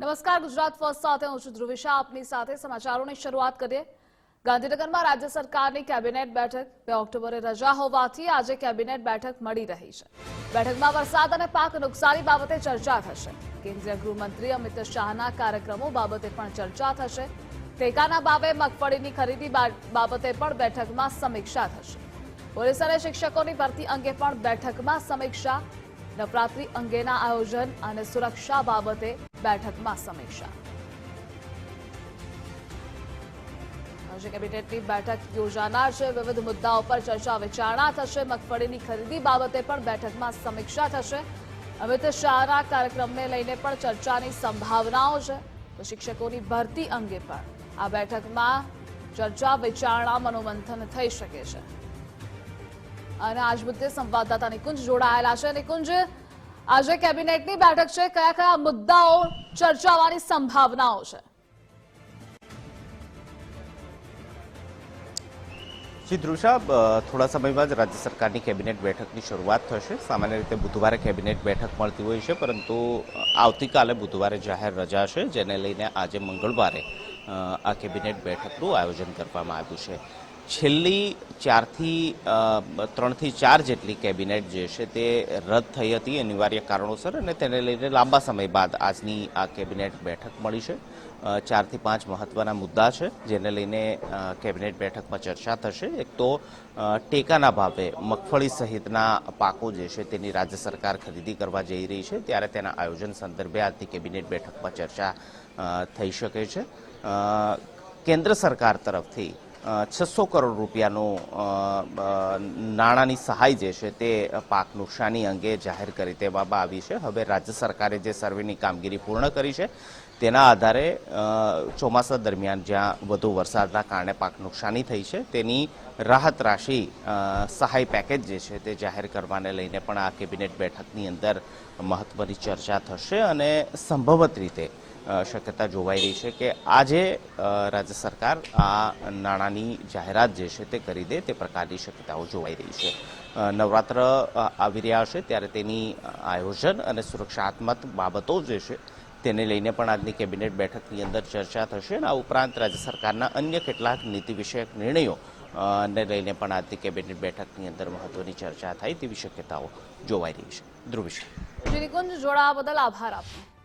નમસ્કાર, ગુજરાત ફર્સ્ટ સાથે હું છું ધ્રુવિશા. આપની સાથે સમાચારોની શરૂઆત કરીએ. ગાંધીનગરમાં રાજ્ય સરકારની કેબિનેટ બેઠક બે ઓક્ટોબરે રજા હોવાથી આજે કેબિનેટ બેઠક મળી રહી છે. બેઠકમાં વરસાદ અને પાક નુકસાની બાબતે ચર્ચા થશે. કેન્દ્રીય ગૃહમંત્રી અમિત શાહના કાર્યક્રમો બાબતે પણ ચર્ચા થશે. ટેકાના ભાવે મગફળીની ખરીદી બાબતે પણ બેઠકમાં સમીક્ષા થશે. પોલીસ અને શિક્ષકોની ભરતી અંગે પણ બેઠકમાં સમીક્ષા. નવરાત્રી અંગેના આયોજન અને સુરક્ષા બાબતે બેઠકમાં સમીક્ષા. કેબિનેટની બેઠક યોજાનાર છે. વિવિધ મુદ્દાઓ પર ચર્ચા વિચારણા થશે. મગફળીની ખરીદી બાબતે પણ બેઠકમાં સમીક્ષા થશે. અમિત શાહના કાર્યક્રમને લઈને પણ ચર્ચાની સંભાવનાઓ છે. તો શિક્ષકોની ભરતી અંગે પણ આ બેઠકમાં ચર્ચા, વિચારણા, મનોમંથન થઈ શકે છે. અને આજ મુદ્દે સંવાદદાતા નિકુંજ જોડાયેલા છે. નિકુંજ આજે કેબિનેટની બેઠક છે. કયા કયા મુદ્દાઓ ચર્ચાવાની સંભાવનાઓ છે? જી ધ્રુષા થોડા સમયમાં જ રાજ્ય સરકારની કેબિનેટ બેઠકની શરૂઆત થશે. સામાન્ય રીતે બુધવારે કેબિનેટ બેઠક મળતી હોય છે, પરંતુ આવતીકાલે બુધવારે જાહેર રજા છે, જેને લઈને આજે મંગળવારે આ કેબિનેટ બેઠકનું આયોજન કરવામાં આવ્યું છે. છેલ્લી ચારથી ત્રણથી ચાર જેટલી કેબિનેટ જે છે તે રદ થઈ હતી અનિવાર્ય કારણોસર અને તેને લઈને લાંબા સમય બાદ આજની આ કેબિનેટ બેઠક મળી છે. ચારથી પાંચ મહત્વના મુદ્દા છે જેને લઈને કેબિનેટ બેઠકમાં ચર્ચા થશે. એક તો ટેકાના ભાવે મગફળી સહિતના પાકો જે છે તેની રાજ્ય સરકાર ખરીદી કરવા જઈ રહી છે. ત્યારે તેના આયોજન સંદર્ભે આજની કેબિનેટ બેઠકમાં ચર્ચા થઈ શકે છે. કેન્દ્ર સરકાર તરફથી છસો કરોડ રૂપિયાનું નાણાંની સહાય જે છે તે પાક નુકસાની અંગે જાહેર કરી દેવામાં આવી છે. હવે રાજ્ય સરકારે જે સર્વેની કામગીરી પૂર્ણ કરી છે, તેના આધારે ચોમાસા દરમિયાન જ્યાં વધુ વરસાદના કારણે પાક નુકસાની થઈ છે, તેની રાહત રાશિ સહાય પેકેજ જે છે તે જાહેર કરવાને લઈને પણ આ કેબિનેટ બેઠકની અંદર મહત્વની ચર્ચા થશે અને સંભવત રીતે શક્યતા જોવાઈ રહી છે કે આજે રાજ્ય સરકાર આ નાણાંની જાહેરાત જે છે તે કરી દે તે પ્રકારની શક્યતાઓ જોવાઈ રહી છે. નવરાત્ર આવી રહ્યા છે ત્યારે તેની આયોજન અને સુરક્ષાત્મક બાબતો જે છે તેને લઈને પણ આજની કેબિનેટ બેઠકની અંદર ચર્ચા થશે અને આ ઉપરાંત રાજ્ય સરકારના અન્ય કેટલાક નીતિ વિષયક નિર્ણયો ને લઈને પણ આજની કેબિનેટ બેઠકની અંદર મહત્વની ચર્ચા થાય તેવી શક્યતાઓ જોવાઈ રહી છે. ધ્રુવિશ જોડાવા બદલ આભાર આપનો.